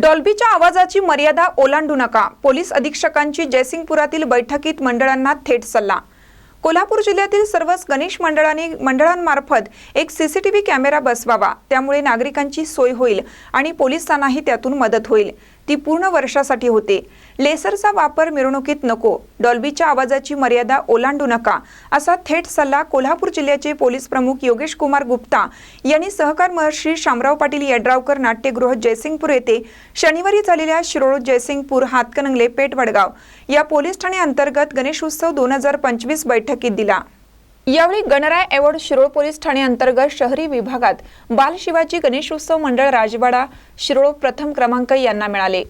डॉल्बीच्या आवाजाची मर्यादा ओलांडू नका. पोलीस अधीक्षकांची जयसिंगपुरातील बैठकीत मंडळांना थेट सल्ला. कोल्हापूर जिल्ह्यातील सर्वच गणेश मंडळांनी मंडळांमार्फत एक सीसीटीव्ही कॅमेरा बसवावा. त्यामुळे नागरिकांची सोय होईल आणि पोलिसांनाही त्यातून मदत होईल. ती पूर्ण वर्षासाठी होते. लेसरचा वापर मिरवणुकीत नको. डॉल्बीच्या आवाजाची मर्यादा ओलांडू नका असा थेट सल्ला कोल्हापूर जिल्ह्याचे पोलीस प्रमुख योगेश कुमार गुप्ता यांनी सहकार महर्षी शामराव पाटील यड्रावकर नाट्यगृह जयसिंगपूर येथे शनिवारी झालेल्या शिरोळ जयसिंगपूर हातकणंगले पेठ वडगाव या पोलीस ठाणे अंतर्गत गणेशोत्सव दोन हजार पंचवीस बैठकीत दिला. यावेळी गणराय अवॉर्ड शिरोळ पोलीस ठाणे अंतर्गत शहरी विभागात बाल शिवाजी गणेशोत्सव मंडळ राजवाडा शिरोळ प्रथम क्रमांक यांना मिळाले.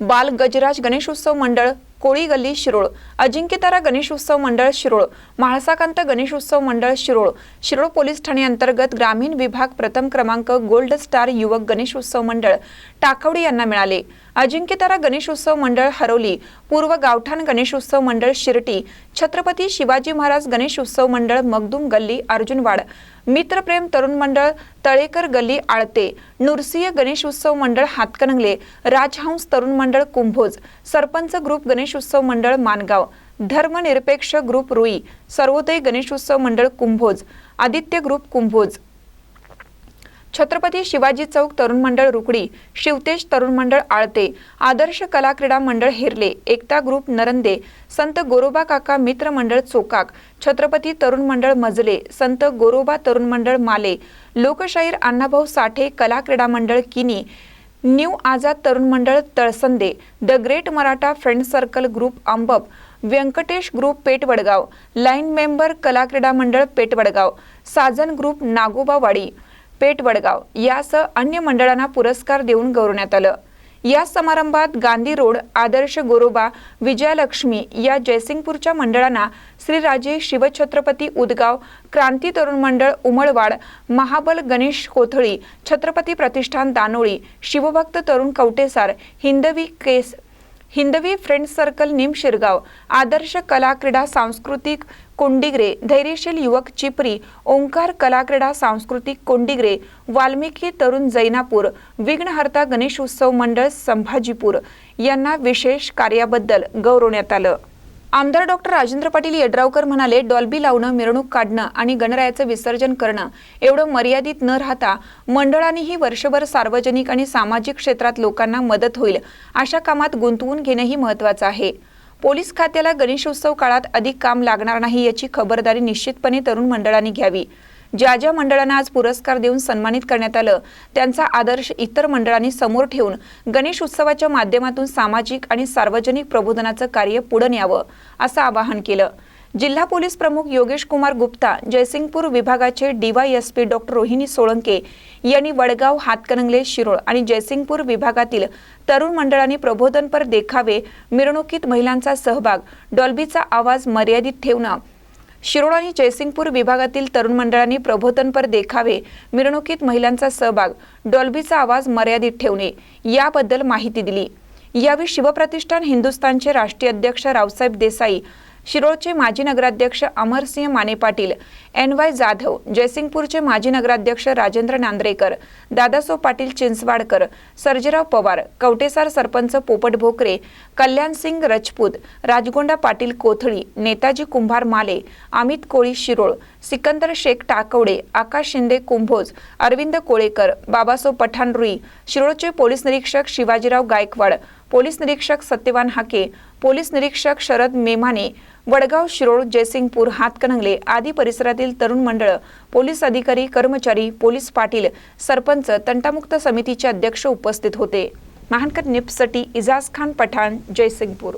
बाल गजराज गणेशोत्सव मंडळ कोळी गल्ली शिरोळ अजिंक्यतारा गणेशोत्सव मंडळ शिरोळ म्हाळसाकांत गणेशोत्सव मंडळ शिरोळ शिरोळ पोलीस ठाणे अंतर्गत ग्रामीण विभाग प्रथम क्रमांक गोल्ड स्टार युवक गणेशोत्सव मंडळ टाकवडी यांना मिळाले. अजिंक्यतारा गणेशोत्सव मंडळ हरोली पूर्व गावठाण गणेशोत्सव मंडळ शिर्टी छत्रपती शिवाजी महाराज गणेशोत्सव मंडळ मगदूम गल्ली अर्जुनवाड मित्रप्रेम तरुण मंडळ तळेकर गल्ली आळते नृसिंह गणेशोत्सव मंडळ Hatkanangale Rajhans Tarun Mandal Kumbhoj sarpanch group Ganesh Ganeshotsav Mandal Mangaon. Dharmanirapeksh group Rui. Sarvoday Ganeshotsav Mandal Kumbhoj. Aditya group Kumbhoj. Chhatrapati Shivaji Chowk Tarun Mandal Rukadi. Shivtej तरुण मंडळ आळते. आदर्श कला क्रीडा मंडळ हिरले. एकता ग्रुप नरंदे. संत गोरोबा काका मित्र मंडळ चोकाक. छत्रपती तरुण मंडळ मजले. संत गोरोबा तरुण मंडळ माले. लोकशाहीर अण्णाभाऊ साठे कला क्रीडा मंडळ किनी. न्यू आझाद तरुण मंडळ Talsande the great Maratha friend circle group Ambap Venkatesh group Peth Vadgaon line member कला क्रीडा मंडळ पेट वडगाव साजन ग्रुप नागोबावाडी पेट वडगाव यासह अन्य मंडळांना पुरस्कार देऊन गौरवण्यात आलं. या समारंभात गांधी रोड आदर्श गोरोबा विजयालक्ष्मी या जयसिंगपूरच्या मंडळांना श्रीराजे शिवछत्रपती उदगाव क्रांती तरुण मंडळ उमळवाड महाबल गणेश कोथळी छत्रपती प्रतिष्ठान दानोळी शिवभक्त तरुण कवटेसार हिंदवी केस हिंदवी फ्रेंड सर्कल निम शिरगाव आदर्श कला क्रीडा सांस्कृतिक कोंडिग्रे धैर्यशील युवक चिपरी ओंकार कला क्रीडा सांस्कृतिक कोंडिग्रे वाल्मिकी तरुण जैनापूर विघ्नहर्ता गणेशोत्सव मंडळ संभाजीपूर यांना विशेष कार्याबद्दल गौरवण्यात आलं. आमदार डॉक्टर राजेंद्र पाटील यड्रावकर म्हणाले डॉल्बी लावणं मिरवणूक काढणं आणि गणरायाचं विसर्जन करणं एवढं मर्यादित न राहता मंडळांनीही वर्षभर सार्वजनिक आणि सामाजिक क्षेत्रात लोकांना मदत होईल अशा कामात गुंतवून घेणंही महत्त्वाचं आहे. पोलीस खात्याला गणेशोत्सव काळात अधिक काम लागणार नाही याची खबरदारी निश्चितपणे तरुण मंडळांनी घ्यावी. ज्या ज्या मंडळांना आज पुरस्कार देऊन सन्मानित करण्यात आलं त्यांचा आदर्श इतर मंडळांनी समोर ठेवून गणेश उत्सवाच्या माध्यमातून सामाजिक आणि सार्वजनिक प्रबोधनाचं कार्य पुढे न्यावं असं आवाहन केलं. जिल्हा पोलीस प्रमुख योगेश कुमार गुप्ता जयसिंगपूर विभागाचे डीवायएसपी डॉक्टर रोहिणी सोळंके यांनी वडगाव हातकणंगले शिरोळ आणि जयसिंगपूर विभागातील तरुण मंडळांनी प्रबोधनपर देखावे मिरवणुकीत महिलांचा सहभाग डॉल्बीचा आवाज मर्यादित ठेवणं शिरोळ आणि जयसिंगपूर विभागातील तरुण मंडळांनी प्रबोधनपर देखावे मिरवणुकीत महिलांचा सहभाग डॉल्बीचा आवाज मर्यादित ठेवणे याबद्दल माहिती दिली. यावेळी शिवप्रतिष्ठान हिंदुस्थानचे राष्ट्रीय अध्यक्ष रावसाहेब देसाई शिरोळचे माजी नगराध्यक्ष अमरसिंह माने पाटील एन वाय जाधव जयसिंगपूरचे माजी नगराध्यक्ष राजेंद्र नांद्रेकर दादासो पाटील चिंचवाडकर सर्जेराव पवार कवटेसार सरपंच पोपट भोकरे कल्याणसिंग रजपूत राजगोंडा पाटील कोथळी नेताजी कुंभार माले अमित कोळी शिरोळ सिकंदर शेख टाकवडे आकाश शिंदे कुंभोज अरविंद कोळेकर बाबासो पठाण रुई शिरोळचे पोलीस निरीक्षक शिवाजीराव गायकवाड पोलीस निरीक्षक सत्यवान हाके पोलीस निरीक्षक शरद मेमाने वडगाव शिरोळ जयसिंगपूर हातकणंगले आदी परिसरातील तरुण मंडळ पोलीस अधिकारी कर्मचारी पोलीस पाटील सरपंच तंटामुक्त समितीचे अध्यक्ष उपस्थित होते. महानकर निपसटी इजाज खान पठाण जयसिंगपूर.